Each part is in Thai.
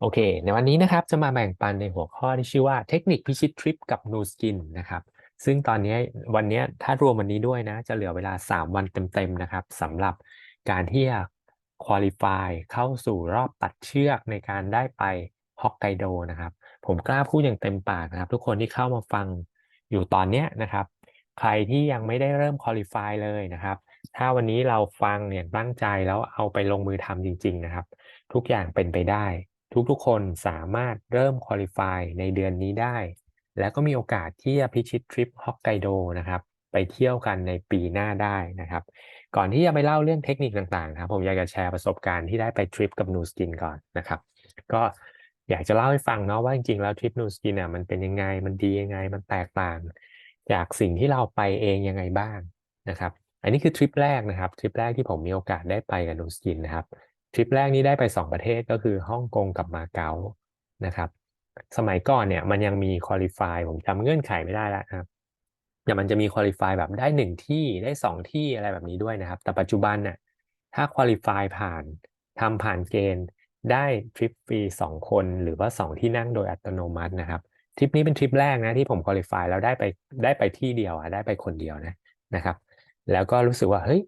โอเค ในวันนี้นะครับจะมาแบ่งปันในหัวข้อที่ชื่อว่าเทคนิคพิชิตทริปกับ Nu Skin นะครับ ซึ่งตอนนี้วันนี้ถ้ารวมวันนี้ด้วยนะ จะเหลือเวลา 3 วันเต็มๆนะครับสำหรับการที่จะคุริฟายเข้าสู่รอบตัดเชือกในการได้ไปฮอกไกโดนะครับ ผมกล้าพูดอย่างเต็มปากนะครับ ทุกคนที่เข้ามาฟังอยู่ตอนนี้นะครับ ใครที่ยังไม่ได้เริ่มคุริฟายเลยนะครับ ถ้าวันนี้เราฟังเนี่ยตั้งใจแล้วเอาไปลงมือทำจริง ๆ นะครับ ทุกอย่างเป็นไปได้ ทุกๆ คนสามารถเริ่มคุริฟายในเดือนนี้ได้ แล้วก็มีโอกาสที่จะพิชิตทริปฮอกไกโดนะครับ ไปเที่ยวกันในปีหน้าได้นะครับ ก่อนที่จะไปเล่าเรื่องเทคนิคต่างๆครับผมอยากจะแชร์ประสบการณ์ที่ได้ไปทริปกับนูสกินก่อนนะครับ ก็อยากจะเล่าให้ฟังเนาะว่าจริงๆแล้วทริปนูสกินอะมันเป็นยังไงมันดียังไงมันแตกต่าง จากสิ่งที่เราไปเองยังไงบ้างนะครับ อันนี้คือทริปแรกนะครับทริปแรกที่ผมมีโอกาสได้ไปกับนูสกินนะครับ ทริปแรกนี้ได้ไป 2 ประเทศก็คือฮ่องกงกับมาเก๊านะครับ สมัยก่อนเนี่ยมันยังมีคุริฟายผมจำเงื่อนไขไม่ได้แล้วนะครับแต่มันจะมีคุริฟายแบบได้หนึ่งที่ได้สองที่อะไรแบบนี้ด้วยนะครับ แต่ปัจจุบันเนี่ยถ้าคุริฟายผ่านทำผ่านเกณฑ์ได้ทริปฟรีสองคนหรือว่าสองที่นั่งโดยอัตโนมัตินะครับทริปนี้เป็นทริปแรกนะที่ผมคุริฟายแล้วได้ไปได้ไปที่เดียวอะได้ไปคนเดียวนะนะครับ แล้วก็รู้สึกว่าเฮ้ย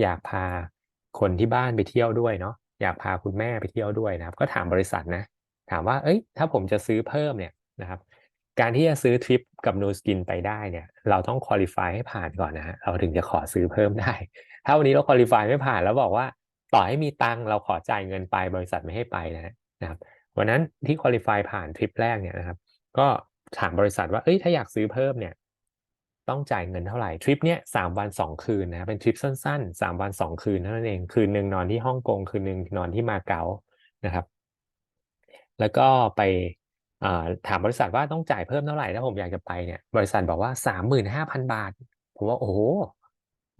อยากพาคนที่บ้านไปเที่ยวด้วยเนาะ อยากพาคุณแม่ไปเที่ยวด้วยนะครับ ก็ถามบริษัทนะ ถามว่า เอ้ย ถ้าผมจะซื้อเพิ่มเนี่ยนะครับ การที่จะซื้อทริปกับ No Skin ไปได้เนี่ย เราต้องคุริฟายให้ผ่านก่อนนะฮะ เราถึงจะขอซื้อเพิ่มได้ ถ้าวันนี้เราคุริฟายไม่ผ่านแล้วบอกว่า ต่อให้มีตังเราขอจ่ายเงินไปบริษัทไม่ให้ไปนะนะครับวันนั้นที่คุริฟายผ่านทริปแรกเนี่ยนะครับ ก็ถามบริษัทว่า เอ้ย ถ้าอยากซื้อเพิ่มเนี่ย ต้องจ่ายเงินเท่าไหร่ทริปเนี้ยสามวันสองคืนนะเป็นทริปสั้นๆสามวันสองคืนเท่านั้นเองคืนหนึ่งนอนที่ฮ่องกงคืนหนึ่งนอนที่มาเก๊านะครับ แล้วก็ไปถามบริษัทว่าต้องจ่ายเพิ่มเท่าไหร่ถ้าผมอยากจะไปเนี่ยบริษัทบอกว่าสามหมื่นห้าพันบาท ผมว่าโอ้โห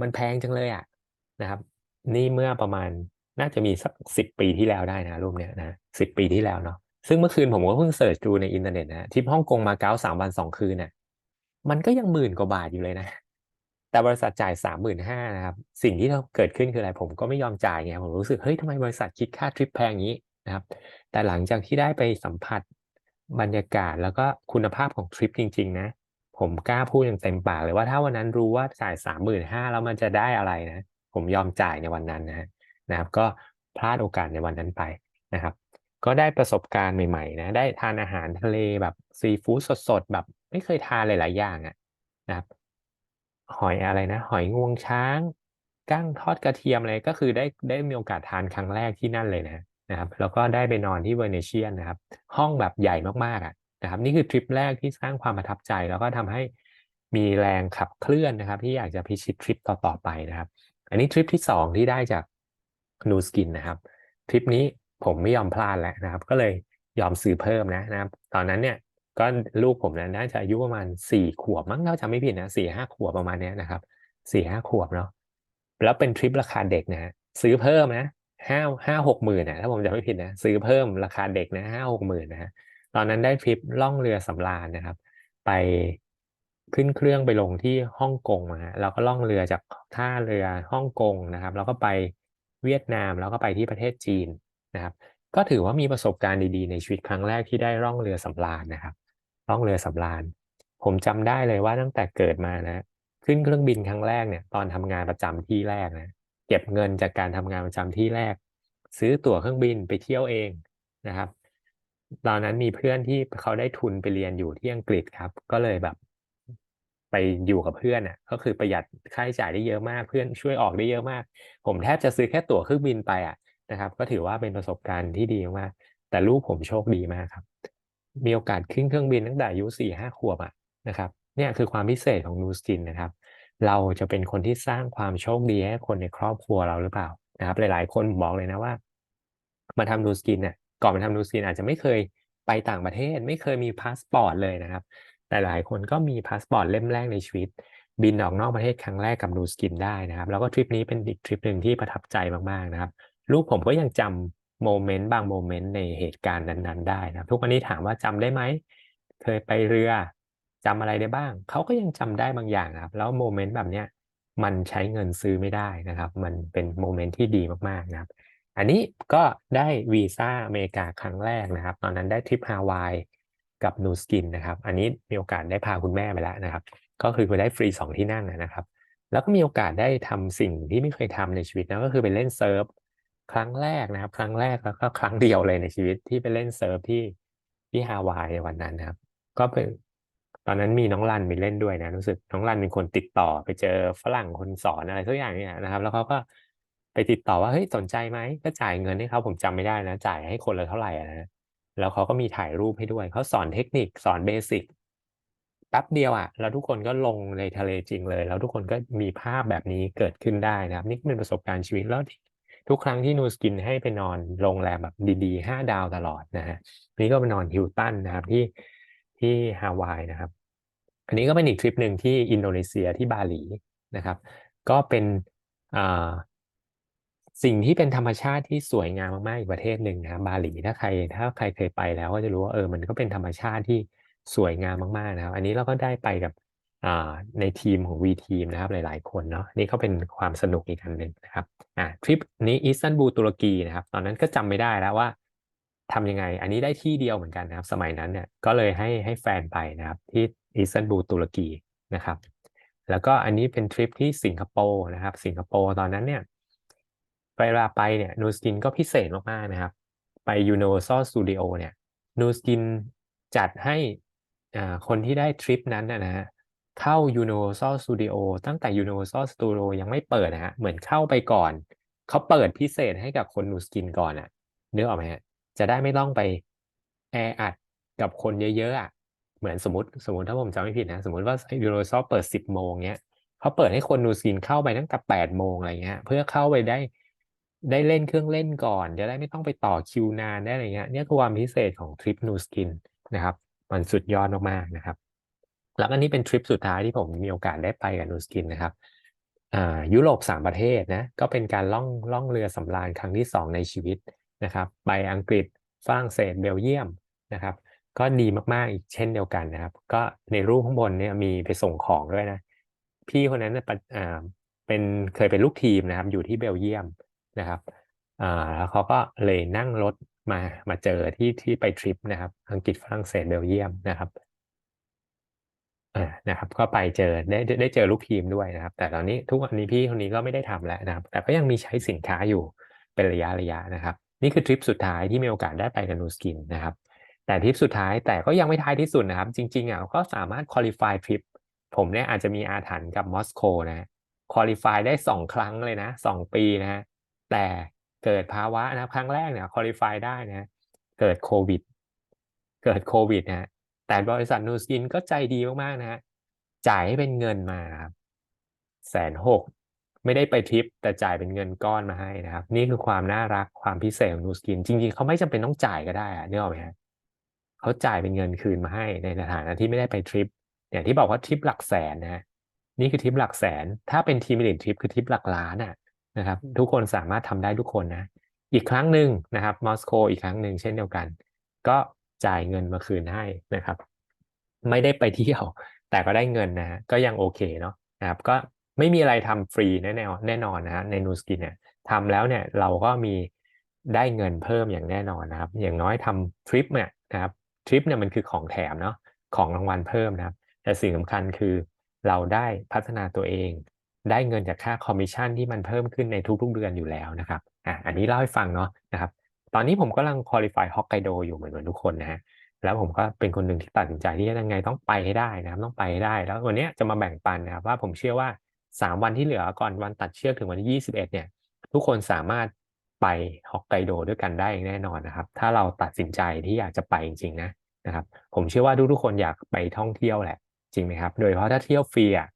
มันแพงจังเลยอะนะครับ นี่เมื่อประมาณน่าจะมีสักสิบปีที่แล้วได้นะรูปเนี้ยนะสิบปีที่แล้วเนาะซึ่งเมื่อคืนผมก็เพิ่งเสิร์ชดูในอินเทอร์เน็ตนะทริปฮ่องกงมาเก๊าสามวันสองคืนเนี่ย มันก็ยังหมื่นกว่าบาทอยู่เลยนะ แต่บริษัทจ่ายสามหมื่นห้านะครับ สิ่งที่เกิดขึ้นคืออะไรผมก็ไม่ยอมจ่ายไงผมรู้สึกเฮ้ยทำไมบริษัทคิดค่าทริปแพงงี้นะครับ แต่หลังจากที่ได้ไปสัมผัสบรรยากาศแล้วก็คุณภาพของทริปจริง ๆ นะ ผมกล้าพูดอย่างเต็มปากเลยว่าถ้าวันนั้นรู้ว่าจ่ายสามหมื่นห้าแล้วมันจะได้อะไรนะ ผมยอมจ่ายในวันนั้นนะนะครับ ก็พลาดโอกาสในวันนั้นไปนะครับ ก็ได้ประสบการณ์ใหม่ๆนะได้ทานอาหารทะเลแบบซีฟู้ดสดๆแบบ ไม่เคยทานหลาย ๆ อย่างอะนะครับ หอยอะไรนะ หอยงวงช้างกั้งทอดกระเทียมอะไรก็คือได้ได้มีโอกาสทานครั้งแรกที่นั่นเลยนะนะครับแล้วก็ได้ไปนอนที่เวเนเชียนนะครับ ห้องแบบใหญ่มากๆอะนะครับนี่คือทริปแรกที่สร้างความประทับใจ แล้วก็ทำให้มีแรงขับเคลื่อนนะครับ ที่อยากจะพิชิตทริปต่อๆไปนะครับ อันนี้ทริปที่สองที่ได้จากนูสกินนะครับทริปนี้ผมไม่ยอมพลาดแล้วนะครับ ก็เลยยอมซื้อเพิ่มนะนะครับ ตอนนั้นเนี่ย ก็ลูกผมนะน่าจะอายุประมาณสี่ขวบมั้งถ้าจำไม่ผิดนะสี่ห้าขวบประมาณนี้นะครับสี่ห้าขวบเนาะแล้วเป็นทริปราคาเด็กนะซื้อเพิ่มนะห้าห้าหกหมื่นนะถ้าผมจำไม่ผิดนะซื้อเพิ่มราคาเด็กนะห้าหกหมื่นนะฮะตอนนั้นได้ทริปล่องเรือสำราญนะครับ ไปขึ้นเครื่องไปลงที่ฮ่องกงนะฮะแล้วก็ล่องเรือจากท่าเรือฮ่องกงนะครับ แล้วก็ไปเวียดนามแล้วก็ไปที่ประเทศจีนนะครับ ก็ถือว่ามีประสบการณ์ดีๆในชีวิตครั้งแรกที่ได้ร่องเรือสำราญนะครับ ล่องเรือสำราญ ผมจำได้เลยว่าตั้งแต่เกิดมานะ ขึ้นเครื่องบินครั้งแรกเนี่ย ตอนทำงานประจำที่แรกนะเก็บเงินจากการทำงานประจำที่แรก ซื้อตั๋วเครื่องบินไปเที่ยวเองนะครับ ตอนนั้นมีเพื่อนที่เขาได้ทุนไปเรียนอยู่ที่อังกฤษครับ ก็เลยแบบ ไปอยู่กับเพื่อนอะ ก็คือประหยัดค่าใช้จ่ายได้เยอะมากเพื่อนช่วยออกได้เยอะมาก ผมแทบจะซื้อแค่ตั๋วเครื่องบินไปอะนะครับ ก็ถือว่าเป็นประสบการณ์ที่ดีมากแต่ลูกผมโชคดีมากครับ มีโอกาสขึ้นเครื่องบินตั้งแต่อายุสี่ห้าขวบอะนะครับเนี่ยคือความพิเศษของนูสกินนะครับ เราจะเป็นคนที่สร้างความโชคดีให้คนในครอบครัวเราหรือเปล่านะครับ หลาย ๆ คนบอกเลยนะว่า มาทำนูสกินเนี่ยก่อนมาทำนูสกินอาจจะไม่เคยไปต่างประเทศไม่เคยมีพาสปอร์ตเลยนะครับ แต่หลายคนก็มีพาสปอร์ตเล่มแรกในชีวิต บินออกนอกประเทศครั้งแรกกับนูสกินได้นะครับ แล้วก็ทริปนี้เป็นอีกทริปหนึ่งที่ประทับใจมากๆนะครับ ลูกผมก็ยังจำ โมเมนต์บางโมเมนต์ในเหตุการณ์นั้นๆ ได้นะทุกวันนี้ถามว่าจำได้ไหมเคยไปเรือจำอะไรได้บ้าง เขาก็ยังจำได้บางอย่างครับ แล้วโมเมนต์แบบเนี้ยมันใช้เงินซื้อไม่ได้นะครับ มันเป็นโมเมนต์ที่ดีมากๆนะครับ อันนี้ก็ได้วีซ่าอเมริกาครั้งแรกนะครับ ตอนนั้นได้ทริปฮาวายกับนูสกินนะครับ อันนี้มีโอกาสได้พาคุณแม่ไปแล้วนะครับ ก็คือไปได้ฟรีสองที่นั่งนะครับ แล้วก็มีโอกาสได้ทำสิ่งที่ไม่เคยทำในชีวิตนะก็คือไปเล่นเซิร์ฟ ครั้งแรกนะครับ ครั้งแรกแล้วก็ครั้งเดียวเลยในชีวิตที่ไปเล่นเซิร์ฟที่ที่ฮาวายในวันนั้นนะครับ ก็เป็นตอนนั้นมีน้องรันไปเล่นด้วยนะรู้สึกน้องรันเป็นคนติดต่อไปเจอฝรั่งคนสอนอะไรสักอย่างเนี่ยนะครับ แล้วเขาก็ไปติดต่อว่าเฮ้ยสนใจไหมก็จ่ายเงินให้เขาผมจำไม่ได้นะ จ่ายให้คนละเท่าไหร่นะแล้วเขาก็มีถ่ายรูปให้ด้วยเขาสอนเทคนิคสอนเบสิกแป๊บเดียวอะแล้วทุกคนก็ลงในทะเลจริงเลย แล้วทุกคนก็มีภาพแบบนี้เกิดขึ้นได้นะครับ นี่เป็นประสบการณ์ชีวิตแล้วทุ ทุกครั้งที่นูสกินให้ไปนอนโรงแรมแบบดีๆห้าดาวตลอดนะฮะนี่ก็ไปนอนฮิลตันนะครับที่ที่ฮาวายนะครับ อันนี้ก็เป็นอีกทริปหนึ่งที่อินโดนีเซียที่บาหลีนะครับ ก็เป็นอ่าสิ่งที่เป็นธรรมชาติที่สวยงามมากๆอีกประเทศหนึ่งนะบบาหลีถ้าใครถ้าใครเคยไปแล้วก็จะรู้ว่าเออมันก็เป็นธรรมชาติที่สวยงามมากๆนะครับ อันนี้เราก็ได้ไปกับ ในทีมของ V ทีมนะครับหลายๆ คนเนาะนี่ก็เป็นความสนุกอีกอันหนึ่งนะครับอ่าทริปนี้อิสตันบูลตุรกีนะครับ ตอนนั้นก็จำไม่ได้แล้วว่าทำยังไง อันนี้ได้ที่เดียวเหมือนกันนะครับ สมัยนั้นเนี่ยก็เลยให้ให้แฟนไปนะครับ ที่อิสตันบูลตุรกีนะครับ แล้วก็อันนี้เป็นทริปที่สิงคโปร์นะครับ สิงคโปร์ตอนนั้นเนี่ยเวลาไปเนี่ยนูสกินก็พิเศษมากๆนะครับ ไป Universal Studio เนี่ยนูสกินจัดให้คนที่ได้ทริปนั้นนะฮะ เข้า Universal Studio ตั้งแต่ Universal Studio ยังไม่เปิดนะฮะ เหมือนเข้าไปก่อน เขาเปิดพิเศษให้กับคนนูสกินก่อนอะนึกออกไหมฮะ จะได้ไม่ต้องไปแออัดกับคนเยอะๆอะ เหมือนสมมติสมมติถ้าผมจำไม่ผิดนะ สมมติว่า Universal เปิด 10 โมงเงี้ยเขาเปิดให้คนนูสกินเข้าไปตั้งแต่8โมงอะไรเงี้ย เพื่อเข้าไปได้ได้เล่นเครื่องเล่นก่อน จะได้ไม่ต้องไปต่อคิวนานได้อะไรเงี้ย เนี่ยคือความพิเศษของทริปนูสกินนะครับ มันสุดยอดมากๆนะครับ แล้วอันนี้เป็นทริปสุดท้ายที่ผมมีโอกาสได้ไปกับนูสกินนะครับอ่ายุโรปสามประเทศนะก็เป็นการล่องล่องเรือสำราญครั้งที่สองในชีวิตนะครับ ไปอังกฤษฝรั่งเศสเบลเยียมนะครับ ก็ดีมากๆอีกเช่นเดียวกันนะครับ ก็ในรูปข้างบนเนี่ยมีไปส่งของด้วยนะ พี่คนนั้นอ่าเป็นเคยเป็นลูกทีมนะครับ อยู่ที่เบลเยียมนะครับอ่าแล้วเขาก็เลยนั่งรถมามาเจอที่ที่ไปทริปนะครับ อังกฤษฝรั่งเศสเบลเยียมนะครับ นะครับก็ไปเจอได้ได้เจอลูกทีมด้วยนะครับ แต่ตอนนี้ทุกวันนี้พี่คนนี้ก็ไม่ได้ทำแล้วนะครับ แต่ก็ยังมีใช้สินค้าอยู่เป็นระยะระยะนะครับ นี่คือทริปสุดท้ายที่มีโอกาสได้ไปกับนูสกินนะครับ แต่ทริปสุดท้ายแต่ก็ยังไม่ท้ายที่สุดนะครับ จริงๆอะก็สามารถคุริฟายทริปผมเนี่ยอาจจะมีอาถรรพ์กับมอสโกนะคุริฟายได้สองครั้งเลยนะสองปีนะฮะแต่เกิดภาวะนะครั้งแรกเนี่ยคุริฟายได้นะ เกิดโควิด เกิดโควิดนะ แต่บริษัทนูสกินก็ใจดีมากๆนะฮะจ่ายให้เป็นเงินมาครับแสนหกไม่ได้ไปทริป แต่จ่ายเป็นเงินก้อนมาให้นะครับ นี่คือความน่ารักความพิเศษของนูสกิน จริง ๆ เขาไม่จำเป็นต้องจ่ายก็ได้อะเนี่ยหรอไหมฮะเขาจ่ายเป็นเงินคืนมาให้ในฐานะที่ไม่ได้ไปทริปอย่างที่บอกว่าทริปหลักแสนนะฮะนี่คือทริปหลักแสน ถ้าเป็นทีมเดททริปคือทริปหลักล้านอะนะครับ ทุกคนสามารถทำได้ทุกคนนะ อีกครั้งหนึ่งนะครับมอสโกอีกครั้งหนึ่งเช่นเดียวกัน ก็ จ่ายเงินมาคืนให้นะครับ ไม่ได้ไปเที่ยว แต่ก็ได้เงินนะก็ยังโอเคเนาะนะครับก็ไม่มีอะไรทำฟรีแน่แน่แน่นอนนะฮะในนูสกินเนี่ยทำแล้วเนี่ยเราก็มีได้เงินเพิ่มอย่างแน่นอนนะครับ อย่างน้อยทำทริปเนี่ยนะครับทริปเนี่ยมันคือของแถมเนาะของรางวัลเพิ่มนะครับ แต่สิ่งสำคัญคือเราได้พัฒนาตัวเอง ได้เงินจากค่าคอมมิชชั่นที่มันเพิ่มขึ้นในทุกๆเดือนอยู่แล้วนะครับอะอันนี้เล่าให้ฟังเนาะนะครับ ตอนนี้ผมกำลังคุริฟายฮอกไกโดอยู่เหมือนเหมือนทุกคนนะฮะแล้วผมก็เป็นคนหนึ่งที่ตัดสินใจที่จะยังไงต้องไปให้ได้นะครับ ต้องไปให้ได้ แล้ววันนี้จะมาแบ่งปันนะครับว่าผมเชื่อว่าสามวันที่เหลือก่อนวันตัดเชือกถึงวันที่ยี่สิบเอ็ดเนี่ย ทุกคนสามารถไปฮอกไกโดด้วยกันได้แน่นอนนะครับ ถ้าเราตัดสินใจที่อยากจะไปจริงๆนะนะครับ ผมเชื่อว่าทุกๆคนอยากไปท่องเที่ยวแหละ จริงไหมครับ โดยเฉพาะถ้าเที่ยวฟรีอะ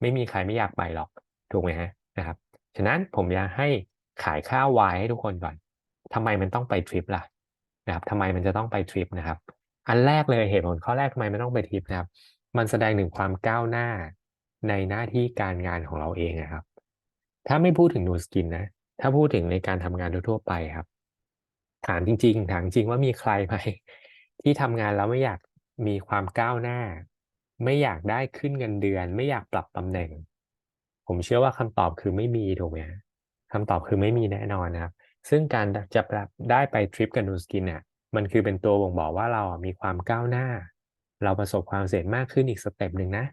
ไม่มีใครไม่อยากไปหรอกถูกไหมฮะนะครับ ฉะนั้นผมอยากให้ขายข้าววายให้ทุกคนก่อน ทำไมมันต้องไปทริปล่ะนะครับทำไมมันจะต้องไปทริปนะครับ อันแรกเลยเหตุผลข้อแรกทำไมมันต้องไปทริปนะครับ มันแสดงถึงความก้าวหน้าในหน้าที่การงานของเราเองนะครับ ถ้าไม่พูดถึงนูสกินนะ ถ้าพูดถึงในการทำงานทั่วไปครับ ถามจริง ๆ ถามจริงว่ามีใครไหมที่ทำงานแล้วไม่อยากมีความก้าวหน้า ไม่อยากได้ขึ้นเงินเดือน ไม่อยากปรับตำแหน่ง ผมเชื่อว่าคำตอบคือไม่มีถูกไหมคำตอบคือไม่มีแน่นอนนะครับ ซึ่งการจะได้ไปทริปกับนูสกินเนี่ยมันคือเป็นตัวบ่งบอกว่าเรามีความก้าวหน้า เราประสบความสำเร็จมากขึ้นอีกสเต็ปหนึ่งนะ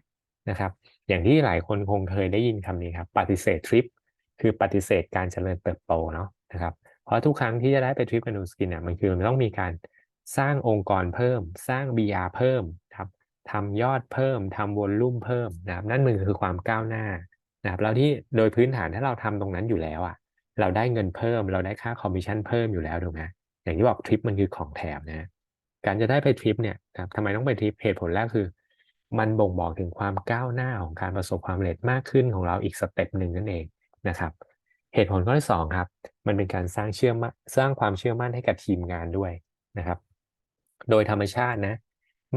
นะครับ อย่างที่หลายคนคงเคยได้ยินคำนี้ครับ ปฏิเสธทริป คือปฏิเสธการเจริญเติบโตเนาะนะครับ เพราะทุกครั้งที่จะได้ไปทริปกับนูสกินเนี่ยมันคือมันต้องมีการสร้างองค์กรเพิ่ม สร้าง BR เพิ่มครับทำยอดเพิ่มทำวอลลุ่มเพิ่มนะครับ นั่นมันคือความก้าวหน้านะครับแล้วที่โดยพื้นฐานถ้าเราทำตรงนั้นอยู่แล้วอะ เราได้เงินเพิ่ม เราได้ค่าคอมมิชชั่นเพิ่มอยู่แล้วถูกไหมอย่างที่บอกทริปมันคือของแถมนะการจะได้ไปทริปเนี่ยนะครับทำไมต้องไปทริปเหตุผลแรกคือ มันบ่งบอกถึงความก้าวหน้าของการประสบความสำเร็จมากขึ้นของเราอีกสเต็ปหนึ่งนั่นเองนะครับเหตุผลข้อที่สองครับ มันเป็นการสร้างเชื่อมั่นสร้างความเชื่อมั่นให้กับทีมงานด้วยนะครับ โดยธรรมชาตินะ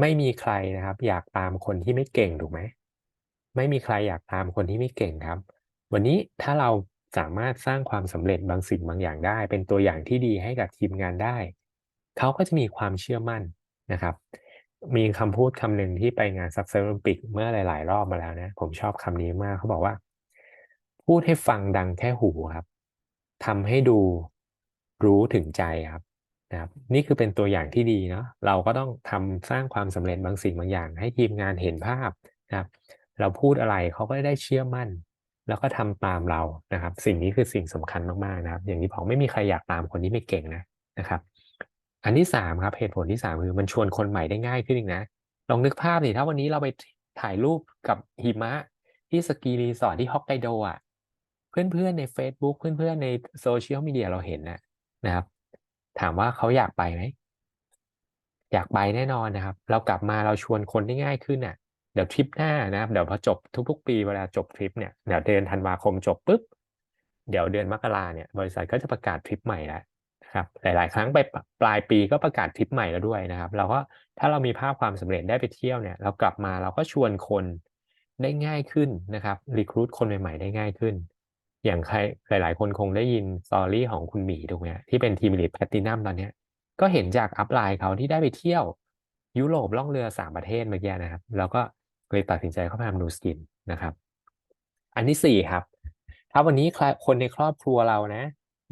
ไม่มีใครนะครับ อยากตามคนที่ไม่เก่งถูกไหมไม่มีใครอยากตามคนที่ไม่เก่งครับ วันนี้ถ้าเรา สามารถสร้างความสำเร็จบางสิ่งบางอย่างได้ เป็นตัวอย่างที่ดีให้กับทีมงานได้ เขาก็จะมีความเชื่อมั่นนะครับ มีคำพูดคำหนึ่งที่ไปงานซักเซอร์โอลิมปิกเมื่อหลาย ๆ รอบมาแล้วนะ ผมชอบคำนี้มากเขาบอกว่า พูดให้ฟังดังแค่หูครับทำให้ดูรู้ถึงใจครับนะครับ นี่คือเป็นตัวอย่างที่ดีเนาะเราก็ต้องทำสร้างความสำเร็จบางสิ่งบางอย่าง ให้ทีมงานเห็นภาพนะครับ เราพูดอะไรเขาก็ได้เชื่อมั่น แล้วก็ทำตามเรานะครับ สิ่งนี้คือสิ่งสำคัญมากๆนะครับ อย่างที่บอกไม่มีใครอยากตามคนที่ไม่เก่งนะนะครับ อันที่สามครับเหตุผลที่สามคือมันชวนคนใหม่ได้ง่ายขึ้นอีกนะลองนึกภาพดิถ้าวันนี้เราไปถ่ายรูปกับหิมะที่สกีรีสอร์ทที่ฮอกไกโดอะเพื่อนๆใน Facebook เพื่อนๆในโซเชียลมีเดียเราเห็นนะนะครับ ถามว่าเขาอยากไปไหมอยากไปแน่นอนนะครับ เรากลับมาเราชวนคนได้ง่ายขึ้นอะ เดี๋ยวทริปหน้านะครับเดี๋ยวพอจบทุกๆ ปีเวลาจบทริปเนี่ยเดี๋ยวเดือนธันวาคมจบปุ๊บเดี๋ยวเดือนมกราเนี่ยบริษัทก็จะประกาศทริปใหม่แล้วครับหลาย ๆ ครั้งไปปลายปีก็ประกาศทริปใหม่แล้วด้วยนะครับ เราก็ถ้าเรามีภาพความสำเร็จได้ไปเที่ยวเนี่ยเรากลับมาเราก็ชวนคนได้ง่ายขึ้นนะครับรีครูดคนใหม่ ๆ ได้ง่ายขึ้น อย่างใครหลาย ๆ คนคงได้ยินสตอรี่ของคุณหมีถูกไหมที่เป็นทีมลีดแพลตินัมตอนเนี้ยก็เห็นจากอัพไลน์เขาที่ได้ไปเที่ยว ยุโรปล่องเรือสามประเทศเมื่อกี้นะครับ แล้วก็ เลยตัดสินใจเข้ามาทำนูสกินนะครับ อันที่สี่ครับ ถ้าวันนี้คนในครอบครัวเรานะ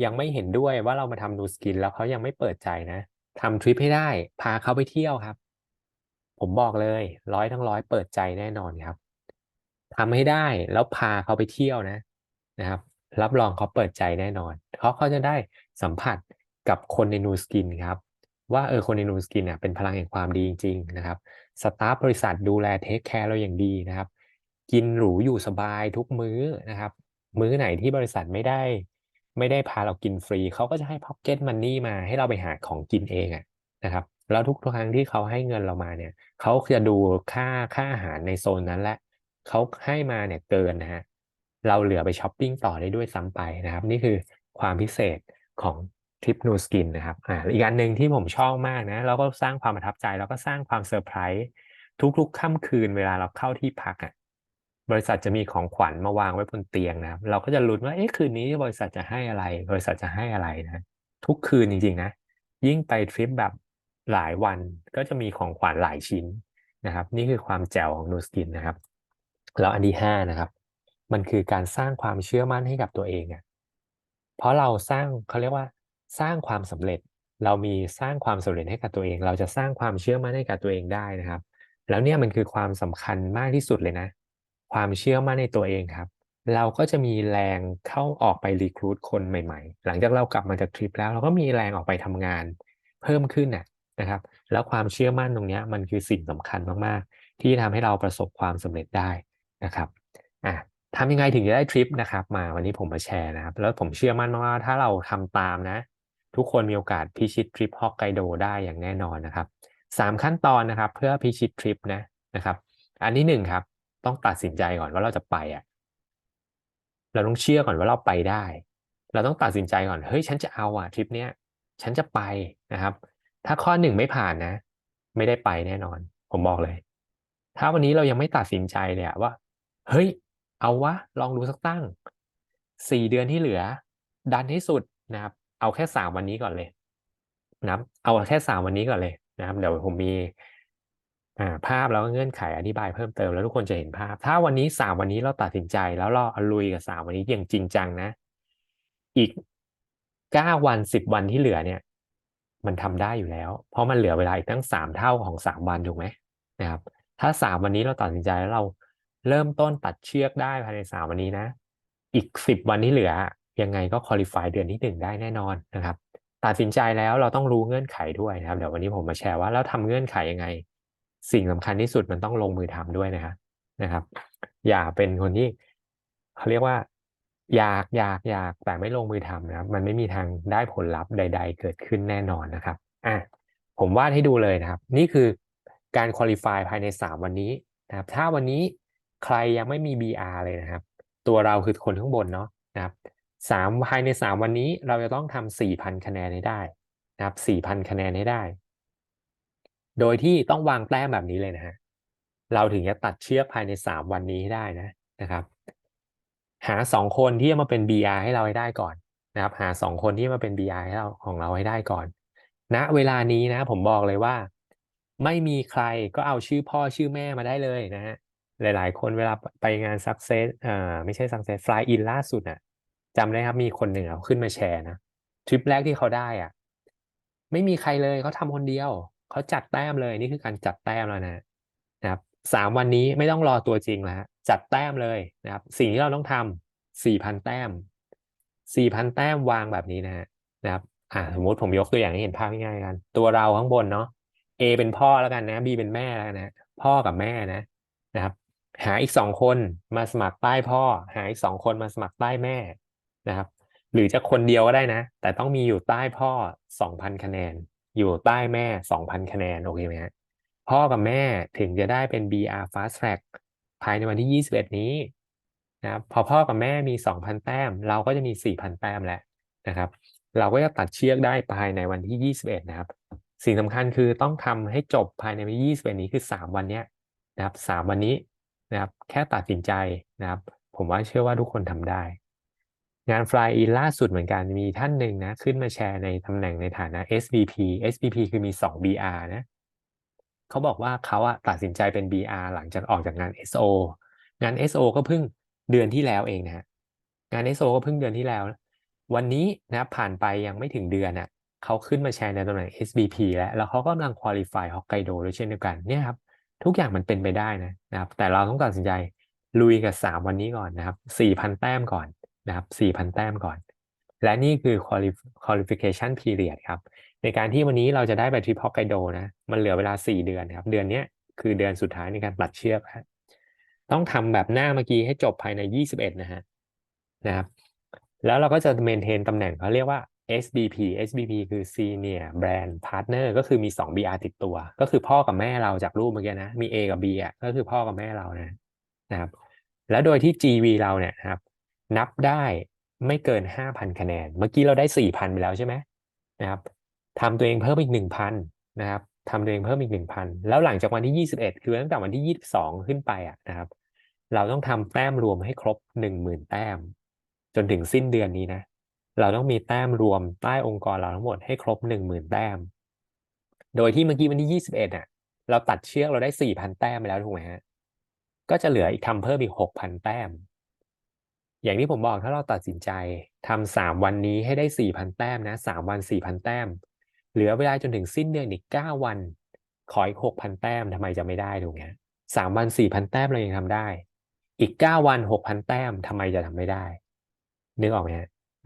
ยังไม่เห็นด้วยว่าเรามาทำนูสกิน แล้วเขายังไม่เปิดใจนะทำทริปให้ได้ พาเขาไปเที่ยวครับ ผมบอกเลยร้อยทั้งร้อยเปิดใจแน่นอนครับทำให้ได้แล้วพาเขาไปเที่ยวนะนะครับ รับรองเขาเปิดใจแน่นอนเขาเขาจะได้สัมผัสกับคนในนูสกินครับ ว่าเออคนในนูสกินเนี่ยเป็นพลังแห่งความดีจริง ๆ นะครับ สตาฟบริษัทดูแลเทคแคร์เราอย่างดีนะครับ กินหรูอยู่สบายทุกมื้อนะครับ มื้อไหนที่บริษัทไม่ได้ ไม่ได้พาเรากินฟรี เขาก็จะให้พ็อกเก็ตมันนี่มาให้เราไปหาของกินเองอะนะครับแล้วทุกครั้งที่เขาให้เงินเรามาเนี่ยเขาจะดูค่าค่าอาหารในโซนนั้นแหละเขาให้มาเนี่ยเกินนะฮะเราเหลือไปช้อปปิ้งต่อได้ด้วยซ้ำไปนะครับ นี่คือความพิเศษของ ทริปนูสกินนะครับอ่าอีกอันหนึ่งที่ผมชอบมากนะแล้วก็สร้างความประทับใจแล้วก็สร้างความเซอร์ไพรส์ทุกๆค่ำคืนเวลาเราเข้าที่พักอะบริษัทจะมีของขวัญมาวางไว้บนเตียงนะครับเราก็จะลุ้นว่าเอ๊ะคืนนี้บริษัทจะให้อะไร บริษัทจะให้อะไรนะทุกคืนจริงๆนะยิ่งไปทริปแบบหลายวันก็จะมีของขวัญหลายชิ้นนะครับ นี่คือความแจ๋วของนูสกินนะครับ แล้วอันที่ห้านะครับ มันคือการสร้างความเชื่อมั่นให้กับตัวเองอะเพราะเราสร้างเขาเรียกว่า สร้างความสำเร็จ เรามีสร้างความสำเร็จให้กับตัวเอง เราจะสร้างความเชื่อมั่นให้กับตัวเองได้นะครับ แล้วเนี่ยมันคือความสำคัญมากที่สุดเลยนะ ความเชื่อมั่นในตัวเองครับ เราก็จะมีแรงเข้าออกไปรีครูดคนใหม่ ๆ หลังจากเรากลับมาจากทริปแล้ว เราก็มีแรงออกไปทำงาน เพิ่มขึ้นน่ะนะครับ แล้วความเชื่อมั่นตรงนี้มันคือสิ่งสำคัญมากๆ ที่ทำให้เราประสบความสำเร็จได้นะครับอะทำยังไงถึงจะได้ทริปนะครับมาวันนี้ผมมาแชร์นะครับ แล้วผมเชื่อมั่นว่าถ้าเราทำตามนะ ทุกคนมีโอกาสพิชิตทริปฮอกไกโดได้อย่างแน่นอนนะครับสามขั้นตอนนะครับ เพื่อพิชิตทริปนะนะครับ อันที่หนึ่งครับ ต้องตัดสินใจก่อนว่าเราจะไปอะเราต้องเชื่อก่อนว่าเราไปได้ เราต้องตัดสินใจก่อนเฮ้ยฉันจะเอาอะทริปเนี้ยฉันจะไปนะครับ ถ้าข้อหนึ่งไม่ผ่านนะ ไม่ได้ไปแน่นอน ผมบอกเลย ถ้าวันนี้เรายังไม่ตัดสินใจเลยว่า เฮ้ย เอาวะลองดูสักตั้งสี่เดือนที่เหลือ ดันให้สุดนะครับ เอาแค่สามวันนี้ก่อนเลยนะครับ เอาแค่สามวันนี้ก่อนเลยนะครับ เดี๋ยวผมมีภาพแล้วก็เงื่อนไขอธิบายเพิ่มเติมแล้วทุกคนจะเห็นภาพ ถ้าวันนี้สามวันนี้เราตัดสินใจแล้วเราลุยกับสามวันนี้อย่างจริงจังนะ อีกเก้าวันสิบวันที่เหลือเนี่ย มันทำได้อยู่แล้ว เพราะมันเหลือเวลาอีกตั้งสามเท่าของสามวันถูกไหมนะครับ ถ้าสามวันนี้เราตัดสินใจแล้วเราเริ่มต้นตัดเชือกได้ภายในสามวันนี้นะ อีกสิบวันที่เหลือ ยังไงก็คุริฟายเดือนที่หนึ่งได้แน่นอนนะครับตัดสินใจแล้วเราต้องรู้เงื่อนไขด้วยนะครับ เดี๋ยววันนี้ผมมาแชร์ว่าแล้วทำเงื่อนไขยังไง สิ่งสำคัญที่สุดมันต้องลงมือทำด้วยนะครับนะครับ อย่าเป็นคนที่เขาเรียกว่า อยากอยากอยากแต่ไม่ลงมือทำนะครับ มันไม่มีทางได้ผลลัพธ์ใด ๆ เกิดขึ้นแน่นอนนะครับอะผมวาดให้ดูเลยนะครับ นี่คือการคุริฟายภายใน 3 วันนี้นะครับ ถ้าวันนี้ใครยังไม่มี BR เลยนะครับ ตัวเราคือคนข้างบนเนาะนะครับ สามภายใน3วันนี้เราจะต้องทำ4,000คะแนนให้ได้นะครับ4,000คะแนนให้ได้ โดยที่ต้องวางแต้มแบบนี้เลยนะฮะเราถึงจะตัดเชือกภายใน3วันนี้ให้ได้นะนะครับ หาสองคนที่จะมาเป็น BR ให้เราให้ได้ก่อนนะครับ หาสองคนที่มาเป็น BR ให้เราของเราให้ได้ก่อนณนะเวลานี้นะ ผมบอกเลยว่า ไม่มีใครก็เอาชื่อพ่อชื่อแม่มาได้เลยนะฮะหลาย ๆ คนเวลาไปงาน success อ่าไม่ใช่ success fly in ล่าสุดอะ จำได้ครับมีคนหนึ่งเอาขึ้นมาแชร์นะทริปแรกที่เขาได้อะ ไม่มีใครเลยเขาทำคนเดียว เขาจัดแต้มเลยนี่คือการจัดแต้มแล้วนะนะครับสามวันนี้ไม่ต้องรอตัวจริงแล้วจัดแต้มเลยนะครับ สิ่งที่เราต้องทำสี่พันแต้มสี่พันแต้มวางแบบนี้นะฮะนะครับอ่าสมมติผมยกตัวอย่างให้เห็นภาพง่ายๆกัน ตัวเราข้างบนเนาะ A เป็นพ่อแล้วกันนะ B เป็นแม่แล้วนะ พ่อกับแม่นะนะครับ หาอีกสองคนมาสมัครใต้พ่อ หาอีกสองคนมาสมัครใต้แม่ นะครับ หรือจะคนเดียวก็ได้นะ แต่ต้องมีอยู่ใต้พ่อสองพันคะแนน อยู่ใต้แม่สองพันคะแนนโอเคไหมฮะพ่อกับแม่ถึงจะได้เป็น BR Fast Track ภายในวันที่ 21 นี้นะครับพอพ่อกับแม่มี 2,000 แต้ม เราก็จะมี 4,000 แต้มแล้วนะครับ เราก็จะตัดเชือกได้ภายในวันที่ 21 นะครับ สิ่งสำคัญคือต้องทำให้จบภายในวันที่21 นี้คือ 3 วันเนี้ยนะครับ 3 วันนี้นะครับ แค่ตัดสินใจนะครับ ผมว่าเชื่อว่าทุกคนทำได้ งาน Fly In ล่าสุดเหมือนกันมีท่านหนึ่งนะ ขึ้นมาแชร์ในตำแหน่งในฐานะ SVP SVP คือมี 2 BR นะเขาบอกว่าเขาอะตัดสินใจเป็น BR หลังจากออกจากงาน SO งาน SO ก็เพิ่งเดือนที่แล้วเองนะงาน SO ก็เพิ่งเดือนที่แล้ว วันนี้นะผ่านไปยังไม่ถึงเดือนอะเขาขึ้นมาแชร์ในตำแหน่ง SBP แล้ว แล้วเขากำลัง qualify ฮอกไกโดด้วยเช่นเดียวกันเนี่ยครับทุกอย่างมันเป็นไปได้นะนะครับ แต่เราต้องตัดสินใจลุยกับ 3 วันนี้ก่อนนะครับ4,000 แต้มก่อน นะครับ4,000 แต้มก่อน และนี่คือ qualification period ครับ ในการที่วันนี้เราจะได้ไปทริปฮอกไกโดนะ มันเหลือเวลาสี่เดือนครับ เดือนนี้คือเดือนสุดท้ายในการตัดเชือกครับต้องทำแบบหน้าเมื่อกี้ให้จบภายในยี่สิบเอ็ดนะฮะนะครับ แล้วเราก็จะเมนเทนตำแหน่งเขาเรียกว่า SBP SBP คือ Senior Brand Partner ก็คือมี 2 BR ติดตัว ก็คือพ่อกับแม่เราจากรูปเมื่อกี้นะ มี A กับ B อะก็คือพ่อกับแม่เรานะนะครับ แล้วโดยที่ GV เราเนี่ยนะครับ นับได้ไม่เกิน5,000คะแนน เมื่อกี้เราได้4,000ไปแล้วใช่ไหมนะครับทำตัวเองเพิ่มอีกหนึ่งพันนะครับทำตัวเองเพิ่มอีกหนึ่งพันแล้วหลังจากวันที่ยี่สิบเอ็ดคือตั้งแต่วันที่ยี่สิบสองขึ้นไปอะนะครับ เราต้องทำแต้มรวมให้ครบหนึ่งหมื่นแต้ม จนถึงสิ้นเดือนนี้นะ เราต้องมีแต้มรวมใต้องค์กรเราทั้งหมดให้ครบหนึ่งหมื่นแต้ม โดยที่เมื่อกี้วันที่ยี่สิบเอ็ดอะ เราตัดเชือกเราได้สี่พันแต้มไปแล้วถูกไหมฮะก็จะเหลืออีกทำเพิ่มอีกหกพันแต้ม อย่างที่ผมบอกถ้าเราตัดสินใจทำสามวันนี้ให้ได้สี่พันแต้มนะสามวันสี่พันแต้ม เหลือเวลาจนถึงสิ้นเดือนอีกเก้าวัน ขออีกหกพันแต้มทำไมจะไม่ได้ถูกไหมสามวันสี่พันแต้มเรายังทำได้ อีกเก้าวันหกพันแต้มทำไมจะทำไม่ได้ นึกออกไหม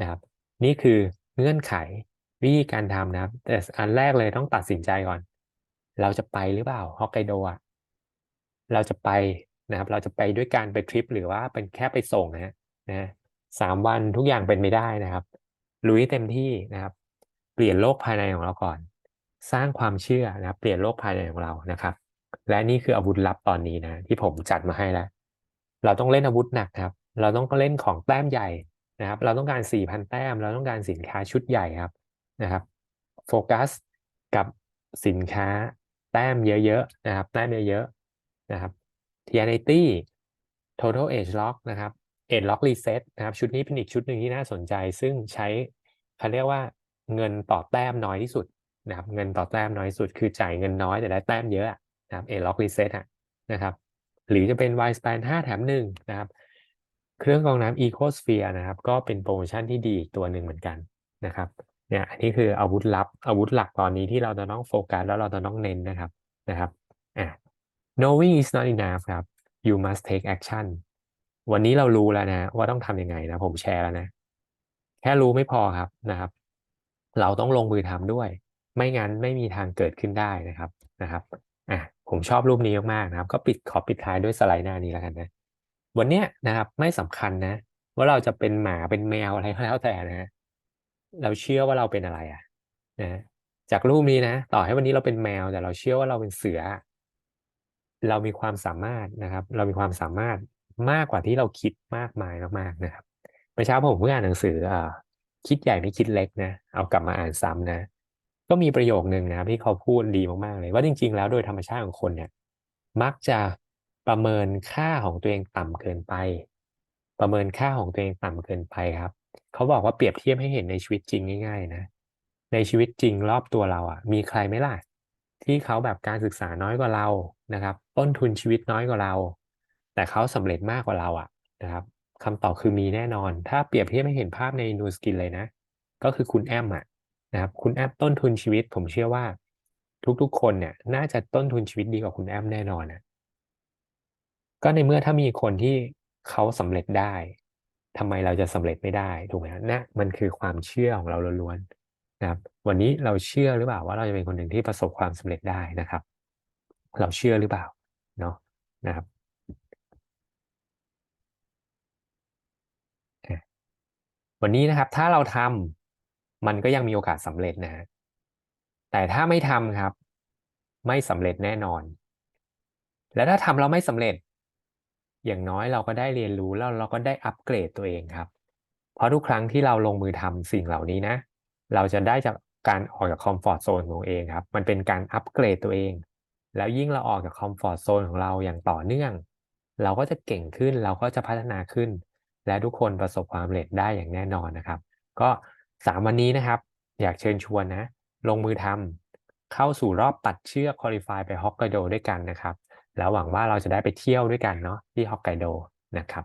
นะครับ นี่คือเงื่อนไขวิธีการทำนะครับ แต่อันแรกเลยต้องตัดสินใจก่อน เราจะไปหรือเปล่าฮอกไกโดะเราจะไปนะครับ เราจะไปด้วยการไปทริปหรือว่าเป็นแค่ไปส่งนะฮะ นะสามวันทุกอย่างเป็นไม่ได้นะครับลุยเต็มที่นะครับ เปลี่ยนโลกภายในของเราก่อน สร้างความเชื่อนะเปลี่ยนโลกภายในของเรานะครับ และนี่คืออาวุธลับตอนนี้นะที่ผมจัดมาให้แล้ว เราต้องเล่นอาวุธหนักครับ เราต้องเล่นของแต้มใหญ่นะครับ เราต้องการ4,000แต้ม เราต้องการสินค้าชุดใหญ่ครับนะครับโฟกัสกับสินค้าแต้มเยอะๆนะครับแต้มเยอะๆนะครับ TNT Total Age Lock นะครับ Age Lock Reset นะครับชุดนี้เป็นอีกชุดหนึ่งที่น่าสนใจ ซึ่งใช้เขาเรียกว่าเงินต่อแต้มน้อยที่สุดนะครับเงินต่อแต้มน้อยสุดคือจ่ายเงินน้อยแต่ได้แต้มเยอะนะครับเอล็อกรีเซ็ตนะครับหรือจะเป็น Y span 5 แถมหนึ่งนะครับเครื่องกรองน้ำ EcoSphere นะครับก็เป็นโปรโมชั่นที่ดีอีกตัวหนึ่งเหมือนกันนะครับเนี่ยอันนี้คืออาวุธลับอาวุธหลักตอนนี้ที่เราจะต้องโฟกัสแล้วเราจะต้องเน้นนะครับนะครับอะ knowing is not enough ครับ you must take action วันนี้เรารู้แล้วนะ ว่าต้องทำยังไงนะผมแชร์แล้วนะ แค่รู้ไม่พอครับนะครับ เราต้องลงมือทำด้วย ไม่งั้นไม่มีทางเกิดขึ้นได้นะครับนะครับอะผมชอบรูปนี้มากๆนะครับ ก็ปิดขอปิดท้ายด้วยสไลด์หน้านี้แล้วกันนะ วันเนี้ยนะครับไม่สำคัญนะ ว่าเราจะเป็นหมาเป็นแมวอะไรก็แล้วแต่นะ เราเชื่อว่าเราเป็นอะไรอะนะจากรูปนี้นะ ต่อให้วันนี้เราเป็นแมวแต่เราเชื่อว่าเราเป็นเสือ เรามีความสามารถนะครับ เรามีความสามารถ มากกว่าที่เราคิดมากมายมากๆนะครับเมื่อเช้าผมเพิ่งอ่านหนังสืออ่าคิดใหญ่ไม่คิดเล็กนะ เอากลับมาอ่านซ้ำนะ ก็มีประโยคหนึ่งนะที่เขาพูดดีมากๆเลย ว่าจริง ๆ แล้วโดยธรรมชาติของคนเนี่ย มักจะประเมินค่าของตัวเองต่ำเกินไป ประเมินค่าของตัวเองต่ำเกินไปครับ เขาบอกว่าเปรียบเทียบให้เห็นในชีวิตจริงง่าย ๆ นะ ในชีวิตจริงรอบตัวเราอะ มีใครไหมล่ะที่เขาแบบการศึกษาน้อยกว่าเรานะครับ ต้นทุนชีวิตน้อยกว่าเรา แต่เขาสำเร็จมากกว่าเราอะนะครับคำตอบคือมีแน่นอน ถ้าเปรียบเทียบให้เห็นภาพในนูสกินเลยนะ ก็คือคุณแอมอะนะครับ คุณแอมต้นทุนชีวิต ผมเชื่อว่า ทุกๆ คนเนี่ย น่าจะต้นทุนชีวิตดีกว่าคุณแอมแน่นอนนะก็ในเมื่อถ้ามีคนที่เขาสำเร็จได้ทำไมเราจะสำเร็จไม่ได้ถูกไหมนะมันคือความเชื่อของเราล้วนๆนะครับ วันนี้เราเชื่อหรือเปล่าว่าเราจะเป็นคนหนึ่งที่ประสบความสำเร็จได้นะครับ เราเชื่อหรือเปล่าเนาะนะครับ วันนี้นะครับ ถ้าเราทำมันก็ยังมีโอกาสสำเร็จนะฮะแต่ถ้าไม่ทำครับ ไม่สำเร็จแน่นอน และถ้าทำเราไม่สำเร็จ อย่างน้อยเราก็ได้เรียนรู้แล้วเราก็ได้อัปเกรดตัวเองครับ เพราะทุกครั้งที่เราลงมือทำสิ่งเหล่านี้นะ เราจะได้จากการออกจากคอมฟอร์ทโซนของเองครับ มันเป็นการอัปเกรดตัวเอง แล้วยิ่งเราออกจากคอมฟอร์ทโซนของเราอย่างต่อเนื่อง เราก็จะเก่งขึ้น เราก็จะพัฒนาขึ้น และทุกคนประสบความสำเร็จได้อย่างแน่นอนนะครับ ก็สามวันนี้นะครับ อยากเชิญชวนนะ ลงมือทำเข้าสู่รอบตัดเชือกคอลิฟายไปฮอกไกโดด้วยกันนะครับ แล้วหวังว่าเราจะได้ไปเที่ยวด้วยกันเนาะที่ฮอกไกโดนะครับ